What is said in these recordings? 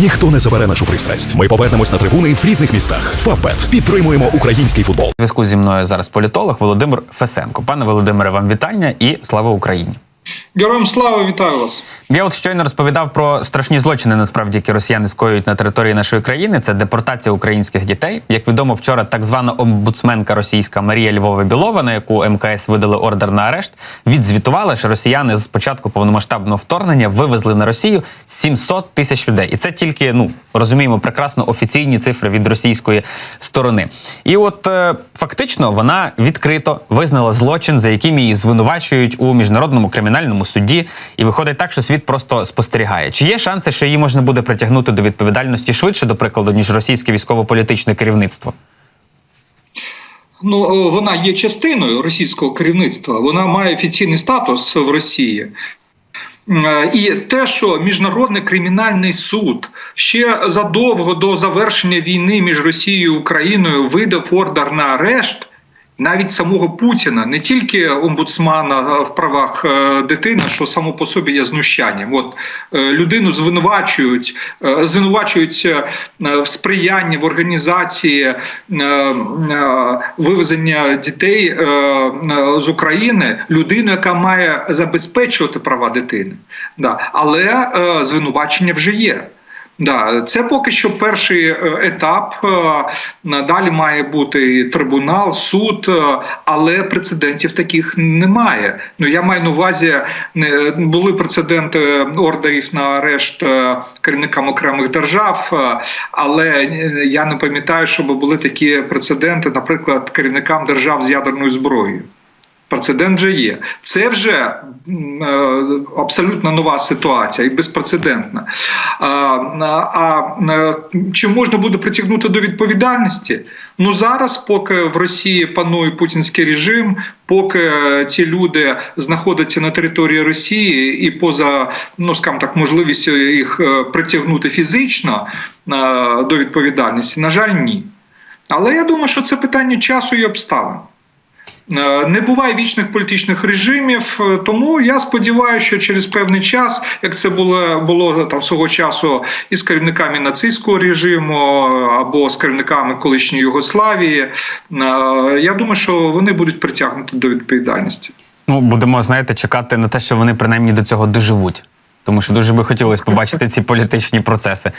Ніхто не забере нашу пристрасть. Ми повернемось на трибуни в рідних містах. Фавбет підтримуємо український футбол. Зв'язку зі мною зараз політолог Володимир Фесенко. Пане Володимире, вам вітання і слава Україні. Героям слава, вітаю вас. Я от щойно розповідав про страшні злочини, насправді, які росіяни скоюють на території нашої країни. Це депортація українських дітей. Як відомо, вчора так звана омбудсменка російська Марія Львова Білова, на яку МКС видали ордер на арешт, відзвітувала, що росіяни з початку повномасштабного вторгнення вивезли на Росію 700 тисяч людей, і це тільки ну розуміємо прекрасно офіційні цифри від російської сторони. І от е, фактично вона відкрито визнала злочин, за яким її звинувачують у міжнародному кримінальному суді. І виходить так, що світ просто спостерігає. Чи є шанси, що її можна буде притягнути до відповідальності швидше, до прикладу, ніж російське військово-політичне керівництво? Ну е, вона є частиною російського керівництва. Вона має офіційний статус в Росії. Е, І те, що міжнародний кримінальний суд ще задовго до завершення війни між Росією і Україною видав ордер на арешт. Навіть самого Путіна, не тільки омбудсмана в правах е, дитини, що само по собі є знущанням. От е, людину звинувачують, е, звинувачують в сприянні в організації вивезення дітей з України, людину, яка має забезпечувати права дитини. Але звинувачення вже є. Да, це поки що перший е, етап. Е, Далі має бути трибунал, суд, е, але прецедентів таких немає. Ну я маю на увазі, були прецеденти ордерів на арешт керівникам окремих держав, але я не пам'ятаю, щоб були такі прецеденти, наприклад, керівникам держав з ядерною зброєю. Прецедент вже є. Це вже е, абсолютно нова ситуація і безпрецедентна. А, а е, чи можна буде притягнути до відповідальності? Ну зараз, поки в Росії панує путінський режим, поки ці люди знаходяться на території Росії і поза, ну скажімо так, можливістю їх е, притягнути фізично до відповідальності, на жаль, ні. Але я думаю, що це питання часу і обставин. Е, Не буває вічних політичних режимів, е, тому я сподіваюся, що через певний час, як це було було там свого часу із керівниками нацистського режиму е, або з керівниками колишньої Югославії, я думаю, що вони будуть притягнуті до відповідальності. Ну будемо знаєте, чекати на те, що вони принаймні до цього доживуть. Тому що дуже би хотілося побачити ці політичні процеси.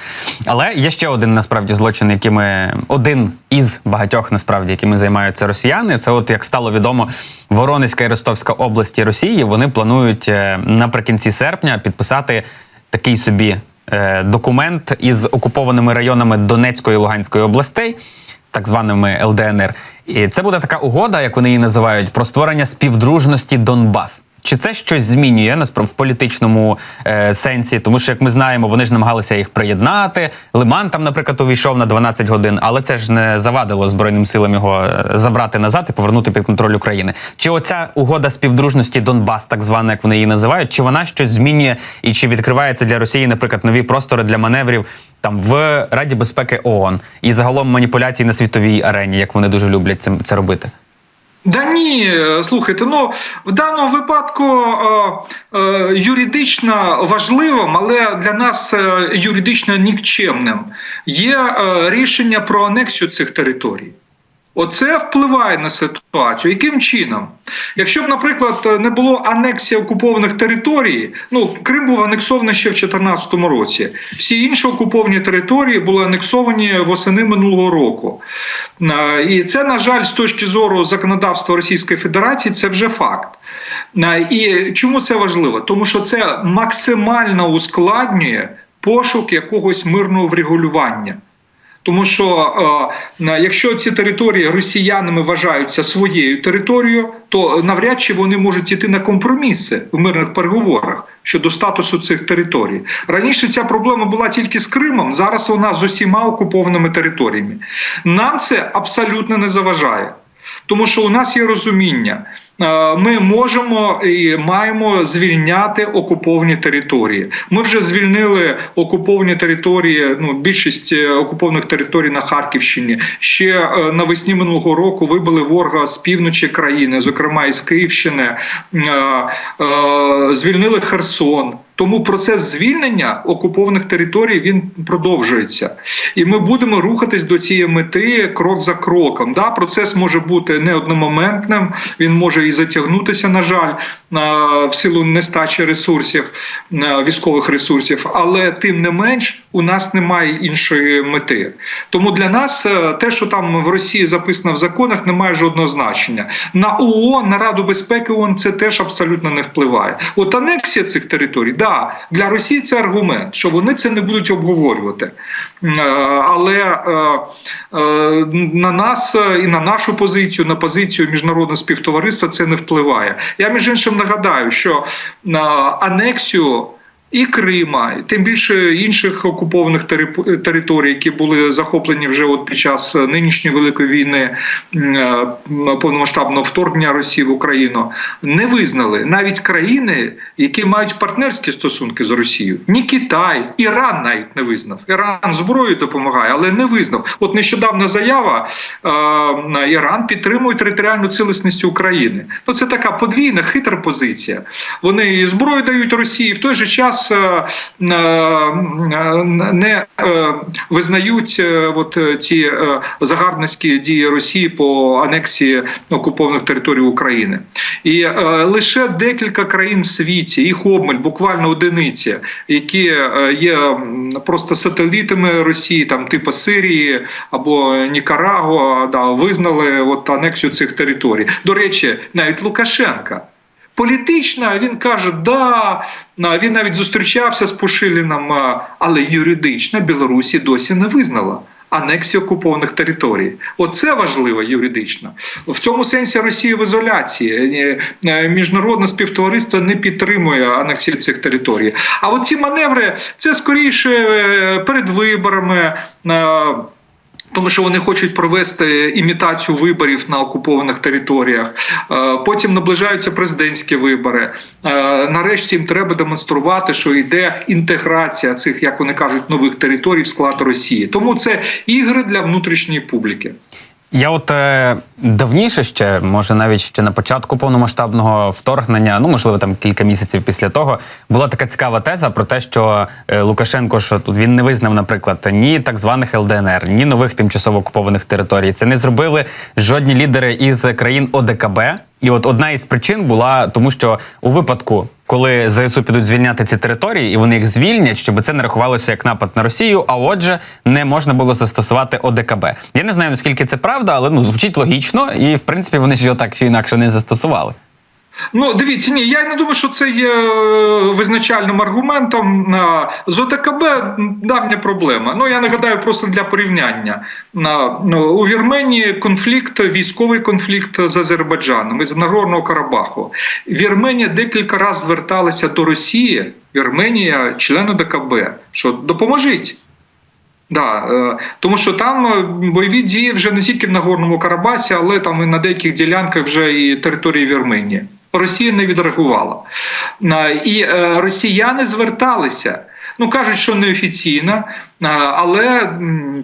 Але є ще один насправді злочин, якими один із багатьох насправді, якими займаються росіяни. Це, от як стало відомо, Воронезька і Ростовська області Росії вони планують е, наприкінці серпня підписати такий собі е, документ із окупованими районами Донецької і Луганської областей, так званими ЛДНР. І це буде така угода, як вони її називають, про створення співдружності Донбас. Чи це щось змінює насправді в політичному е, сенсі? Тому що, як ми знаємо, вони ж намагалися їх приєднати. Лиман там, наприклад, увійшов на 12 годин, але це ж не завадило Збройним силам його е, забрати назад і повернути під контроль України. Чи оця угода співдружності Донбас, так звана, як вони її називають, чи вона щось змінює і чи відкривається для Росії, наприклад, нові простори для маневрів там в Раді безпеки ООН і загалом маніпуляцій на світовій арені, як вони дуже люблять це, це робити? Да ні, слухайте, ну в даному випадку е, е, юридично важливим, але для нас е, юридично нікчемним є е, рішення про анексію цих територій. Оце впливає на ситуацію. Яким чином? Якщо б, наприклад, не було анексії окупованих територій, ну Крим був анексований ще в 2014 році. Всі інші окуповані території були анексовані восени минулого року. І це, на жаль, з точки зору законодавства Російської Федерації, це вже факт. І чому це важливо? Тому що це максимально ускладнює пошук якогось мирного врегулювання. Тому що е, якщо ці території росіянами вважаються своєю територією, то навряд чи вони можуть йти на компроміси в мирних переговорах щодо статусу цих територій. Раніше ця проблема була тільки з Кримом, зараз вона з усіма окупованими територіями. Нам це абсолютно не заважає. Тому що у нас є розуміння, е, ми можемо і маємо звільняти окуповані території. Ми вже звільнили окуповані території. Ну, більшість е, окупованих територій на Харківщині. Ще е, навесні минулого року вибили ворога з півночі країни, зокрема із Київщини, звільнили Херсон. Тому процес звільнення окупованих територій він продовжується, і ми будемо рухатись до цієї мети крок за кроком. Да, процес може бути не одномоментним, він може і затягнутися, на жаль, в силу нестачі ресурсів, військових ресурсів, але тим не менш у нас немає іншої мети. Тому для нас е, те, що там в Росії записано в законах, не має жодного значення. На ООН, на Раду безпеки ООН це теж абсолютно не впливає. От анексія цих територій, да, для Росії це аргумент, що вони це не будуть обговорювати. Е, Але е, е, на нас і на нашу позицію, на позицію міжнародного співтовариства це не впливає. Я між іншим нагадаю, що анексію. І Крима, і тим більше інших окупованих територій, які були захоплені вже от під час нинішньої великої війни е, повномасштабного вторгнення Росії в Україну, не визнали навіть країни, які мають партнерські стосунки з Росією. Ні Китай, Іран навіть не визнав. Іран зброєю допомагає, але не визнав. От нещодавна заява е, Іран підтримує територіальну цілісність України. Ну це така подвійна хитра позиція. Вони і зброю дають Росії, в той же час е, е, не е, визнають от ці загарбницькі дії Росії по анексії окупованих територій України. І лише декілька країн в світі, їх обмаль, буквально одиниці, які є просто сателітами Росії, там типу Сирії або Нікарагуа, да, визнали от анексію цих територій. До речі, навіть Лукашенка. Політично він каже, да, він навіть зустрічався з Пушиліном, але юридично Білорусі досі не визнала. Анексію окупованих територій, оце важливо юридично. В цьому сенсі Росія в ізоляції. Е, е, Міжнародне співтовариство не підтримує анексію цих територій. А от ці маневри це скоріше е, перед виборами. Тому що вони хочуть провести імітацію виборів на окупованих територіях. Е, Потім наближаються президентські вибори. Е, Нарешті їм треба демонструвати, що йде інтеграція цих, як вони кажуть, нових територій в склад Росії. Тому це ігри для внутрішньої публіки. Я от е, давніше ще, може навіть ще на початку повномасштабного вторгнення, ну можливо, там кілька місяців після того, була така цікава теза про те, що е, Лукашенко, що тут він не визнав, наприклад, ні так званих ЛДНР, ні нових тимчасово окупованих територій. Це не зробили жодні лідери із країн ОДКБ. І от одна із причин була тому, що у випадку, коли ЗСУ підуть звільняти ці території, і вони їх звільнять, щоб це не рахувалося як напад на Росію, а отже, не можна було застосувати ОДКБ. Я не знаю наскільки це правда, але ну звучить логічно, і в принципі вони ж його так чи інакше не застосували. Ну, дивіться, ні, я не думаю, що це є е, визначальним аргументом. З ОТКБ давня проблема. Ну, я нагадаю просто для порівняння. Ну, У Вірменії конфлікт, військовий конфлікт з Азербайджаном із Нагорного Карабаху. Вірменія декілька разів зверталася до Росії, Вірменія, член ОДКБ, що допоможіть. Да, е, тому що там е, бойові дії вже не тільки в Нагорному Карабасі, але там і на деяких ділянках вже і території Вірменії. Росія не відреагувала. І е, росіяни зверталися. Ну кажуть, що неофіційно, е, але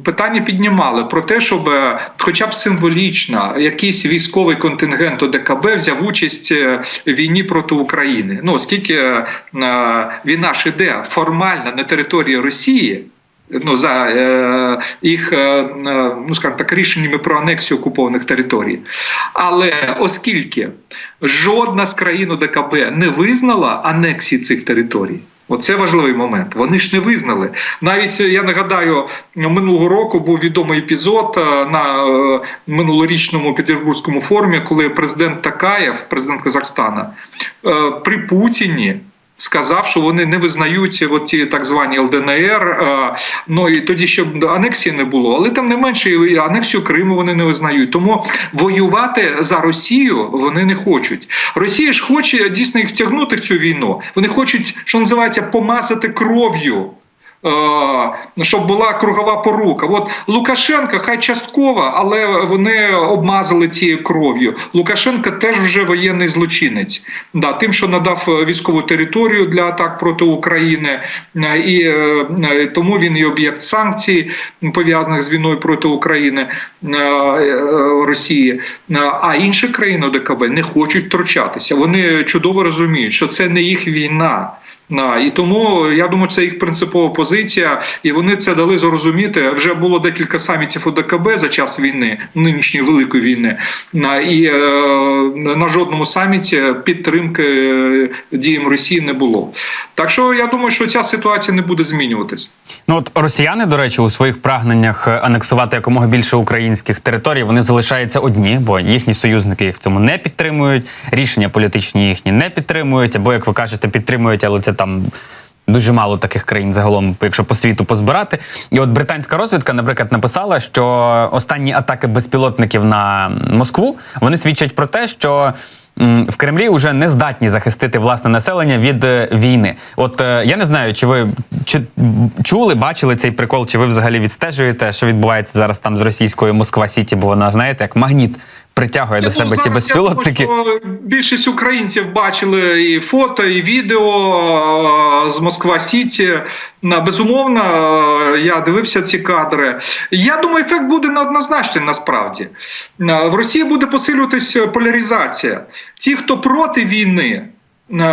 питання піднімали про те, щоб е, хоча б символічно якийсь військовий контингент ОДКБ взяв участь в війні проти України. Ну оскільки війна ж іде формально на території Росії. Ну за е, їх е, е, ну скажімо так рішеннями про анексію окупованих територій. Але оскільки жодна з країн ОДКБ не визнала анексії цих територій. Оце важливий момент. Вони ж не визнали. Навіть я нагадаю, минулого року був відомий епізод е, на е, минулорічному Петербурзькому форумі, коли президент Такаєв, президент Казахстана, при Путіні сказав, що вони не визнають от ті так звані ЛДНР. е, Ну і тоді ще анексії не було, але тим не менше анексію Криму вони не визнають. Тому воювати за Росію вони не хочуть. Росія ж хоче дійсно їх втягнути в цю війну. Вони хочуть, що називається, помазати кров'ю. Е, Щоб була кругова порука. От Лукашенка, хай частково, але вони обмазали цією кров'ю. Лукашенко теж вже воєнний злочинець. Да, тим, що надав е, військову територію для атак проти України, е, і тому він і об'єкт санкцій, пов'язаних з війною проти України Росії. А інші країни ОДКБ не хочуть втручатися. Вони чудово розуміють, що це не їх війна. На, і тому я думаю, це їх принципова позиція, і вони це дали зрозуміти. Вже було декілька самітів ОДКБ за час війни, нинішньої великої війни. І е, на жодному саміті підтримки е, діям Росії не було. Так що я думаю, що ця ситуація не буде змінюватись. Ну от росіяни, до речі, у своїх прагненнях е, анексувати якомога більше українських територій, вони залишаються одні, бо їхні союзники їх в цьому не підтримують. Рішення політичні їхні не підтримують, або як ви кажете, підтримують, але це там. Дуже мало таких країн загалом, якщо по світу позбирати. І от британська розвідка, наприклад, написала, що останні атаки безпілотників на Москву вони свідчать про те, що в Кремлі вже не здатні захистити власне населення від е, війни. От е, я не знаю, чи ви чи чули, бачили цей прикол, чи ви взагалі відстежуєте, що відбувається зараз там з російською Москва Сіті, бо вона знаєте, як магніт притягує до Ну, себе ті безпілотники. Я думаю, що більшість українців бачили і фото, і відео е, з Москва Сіті. Безумовно, е, я дивився ці кадри. Я думаю, ефект буде неоднозначний насправді. Е, В Росії буде посилюватись поляризація. Ті, хто проти війни. е,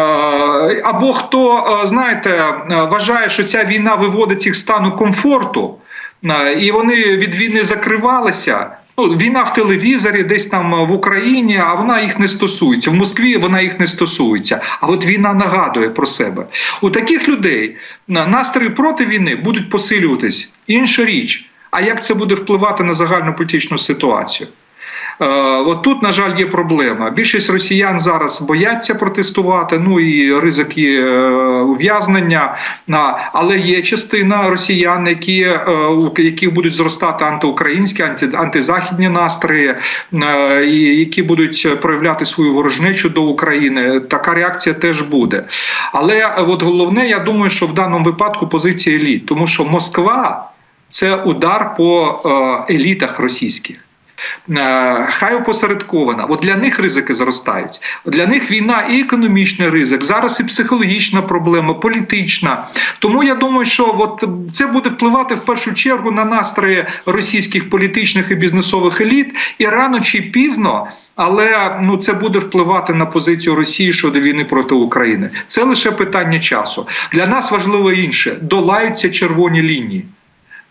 Або хто, е, знаєте, е, вважає, що ця війна виводить їх з стану комфорту, е, і вони від війни закривалися. Ну, війна в телевізорі, десь там е, в Україні, а вона їх не стосується. В Москві вона їх не стосується. А от війна нагадує про себе. У таких людей на- настрої проти війни будуть посилюватись. Інша річ. А як це буде впливати на загальну політичну ситуацію? Е, От тут, на жаль, є проблема. Більшість росіян зараз бояться протестувати. Ну і ризик є е, ув'язнення. Але є частина росіян, які е, у яких будуть зростати антиукраїнські, анти, антизахідні настрої, і які будуть проявляти свою ворожнечу до України. Така реакція теж буде. Але от головне, я думаю, що в даному випадку позиція еліт, тому що Москва це удар по елітах російських. Е, Хай опосередкована. От для них ризики зростають. Для них війна і економічний ризик, зараз і психологічна проблема, політична. Тому я думаю, що от це буде впливати в першу чергу на настрої російських політичних і бізнесових еліт, і рано чи пізно. Але ну це буде впливати на позицію Росії щодо війни проти України. Це лише питання часу. Для нас важливо інше: долаються червоні лінії.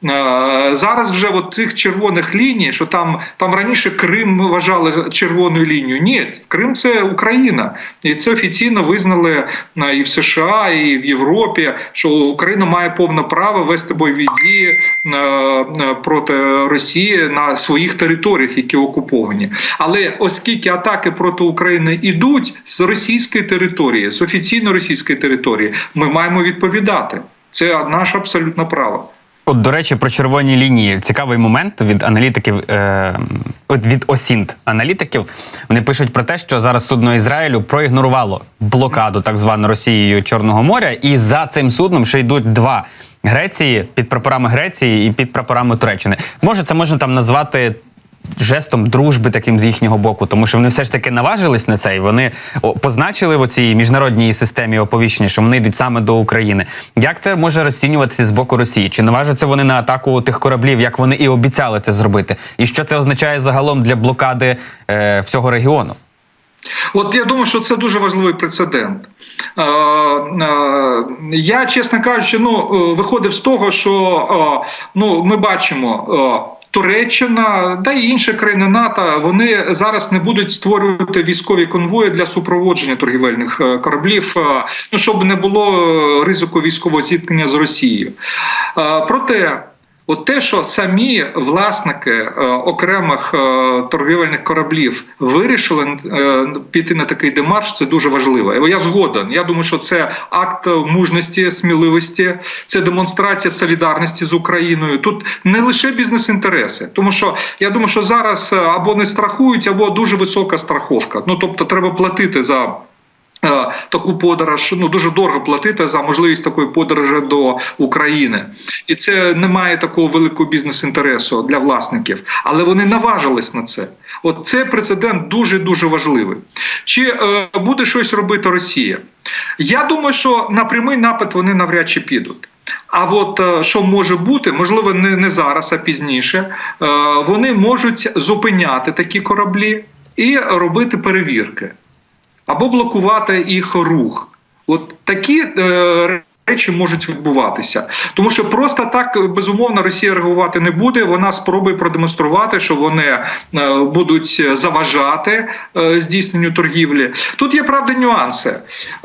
Е, Зараз вже от цих червоних ліній, що там там раніше Крим вважали червоною лінією. Ні, Крим це Україна, і це офіційно визнали е, і в США, і в Європі, що Україна має повне право вести бойові дії е, проти Росії на своїх територіях, які окуповані. Але оскільки атаки проти України йдуть з російської території, з офіційно російської території, ми маємо відповідати. Це наше абсолютне право. От, до речі, про червоні лінії цікавий момент від аналітиків е, від осінт аналітиків. Вони пишуть про те, що зараз судно Ізраїлю проігнорувало блокаду так звану Росією Чорного моря, і за цим судном ще йдуть два Греції під прапорами Греції і під прапорами Туреччини. Може, це можна там назвати. Жестом дружби таким з їхнього боку, тому що вони все ж таки наважились на це, і вони позначили в оцій міжнародній системі оповіщення, що вони йдуть саме до України. Як це може розцінюватися з боку Росії? Чи наважаться вони на атаку тих кораблів, як вони і обіцяли це зробити? І що це означає загалом для блокади е, всього регіону? От я думаю, що це дуже важливий прецедент. Е, е, я, чесно кажучи, ну е, виходив з того, що е, ну ми бачимо. Е, Туреччина та й інші країни НАТО вони зараз не будуть створювати військові конвої для супроводження торгівельних е, кораблів, е, ну щоб не було е, ризику військового зіткнення з Росією. Проте От те, що самі власники е, окремих е, торгівельних кораблів вирішили е, піти на такий демарш, це дуже важливо. Я згоден. Я думаю, що це акт мужності, сміливості, це демонстрація солідарності з Україною. Тут не лише бізнес-інтереси, тому що я думаю, що зараз або не страхують, або дуже висока страховка. Ну тобто, треба платити за. Е, Таку подорож ну дуже дорого платити за можливість такої подорожі до України, і це не має такого великого бізнес-інтересу для власників, але вони наважились на це. От це прецедент дуже дуже важливий. Чи е, буде щось робити Росія? Я думаю, що на прямий напад вони навряд чи підуть. А от е, що може бути, можливо, не, не зараз, а пізніше, е, вони можуть зупиняти такі кораблі і робити перевірки або блокувати їх рух. От такі е, речі можуть відбуватися, тому що просто так безумовно Росія реагувати не буде. Вона спробує продемонструвати, що вони е, будуть заважати е, здійсненню торгівлі. Тут є правда нюанси.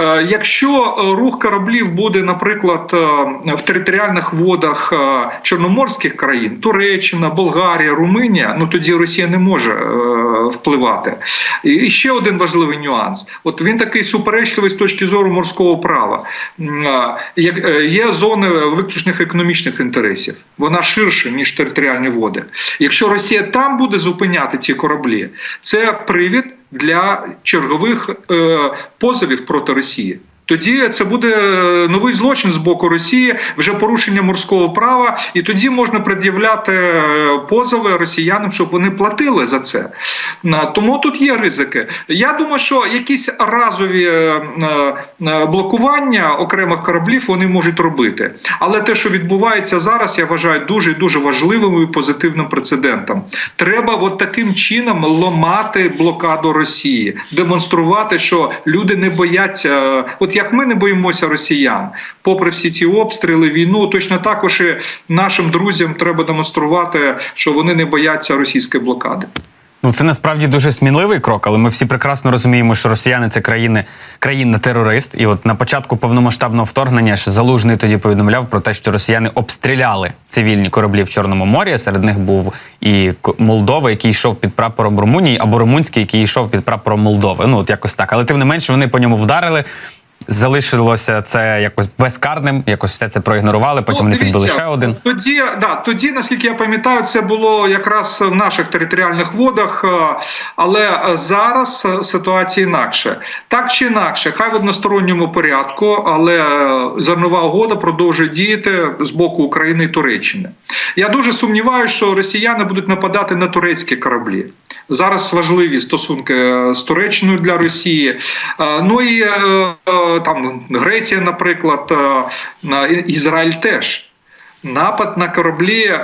Е, Якщо е, рух кораблів буде, наприклад, е, в територіальних водах е, чорноморських країн, Туреччина, Болгарія, Румунія, ну тоді Росія не може е, впливати. І ще один важливий нюанс: от він такий суперечливий з точки зору морського права. Е, є зони виключних економічних інтересів, вона ширше ніж територіальні води. Якщо Росія там буде зупиняти ці кораблі, це привід для чергових е, позовів проти Росії. Тоді це буде новий злочин з боку Росії, вже порушення морського права, і тоді можна пред'являти е, позови росіянам, щоб вони платили за це. Тому тут є ризики. Я думаю, що якісь разові е, е, е, блокування окремих кораблів вони можуть робити. Але те, що відбувається зараз, я вважаю дуже дуже важливим і позитивним прецедентом. Треба от таким чином ломати блокаду Росії, демонструвати, що люди не бояться. е, От як ми не боїмося росіян, попри всі ці обстріли, війну, точно також і нашим друзям треба демонструвати, що вони не бояться російської блокади. Ну, це насправді дуже сміливий крок, але ми всі прекрасно розуміємо, що росіяни це країни, країна-терорист. І от на початку повномасштабного вторгнення ще залужний тоді повідомляв про те, що росіяни обстріляли цивільні кораблі в Чорному морі. Серед них був і Молдова, який йшов під прапором Румунії, або Румунський, який йшов під прапором Молдови. Ну от якось так. Але тим не менше вони по ньому вдарили. Залишилося це якось безкарним, якось все це проігнорували. Потім підбили Ну, дивіться, ще один. Тоді, да, тоді, наскільки я пам'ятаю, це було якраз в наших територіальних водах, е, але зараз ситуація інакше. Так чи інакше, хай в односторонньому порядку, але е, зернова угода продовжує діяти з боку України і Туреччини. Я дуже сумніваюся, що росіяни будуть нападати на турецькі кораблі. Зараз важливі стосунки е, з Туреччиною для Росії. Е, Ну і е, там Греція, наприклад, на- Ізраїль теж. Напад на кораблі е,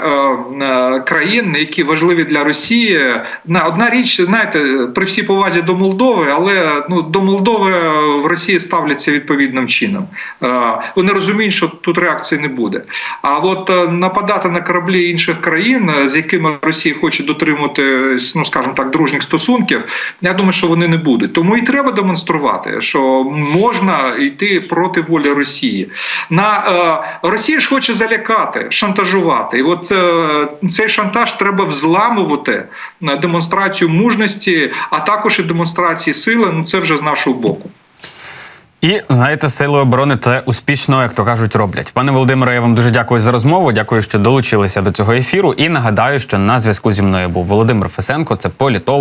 е, країн, які важливі для Росії. На одна річ, знаєте, при всій повазі до Молдови, але ну до Молдови в Росії ставляться відповідним чином. Е, вони розуміють, що тут реакції не буде. А от е, нападати на кораблі інших країн, е, з якими Росія хоче дотримати, ну скажімо так, дружніх стосунків, я думаю, що вони не будуть. Тому і треба демонструвати, що можна йти проти волі Росії. На е, Росія ж хоче залякати, шантажувати. І от е, цей шантаж треба взламувати на демонстрацію мужності, а також і демонстрації сили. Ну це вже з нашого боку. І знаєте, сили оборони це успішно, як то кажуть, роблять. Пане Володимире, я вам дуже дякую за розмову. Дякую, що долучилися до цього ефіру. І нагадаю, що на зв'язку зі мною був Володимир Фесенко, це політолог.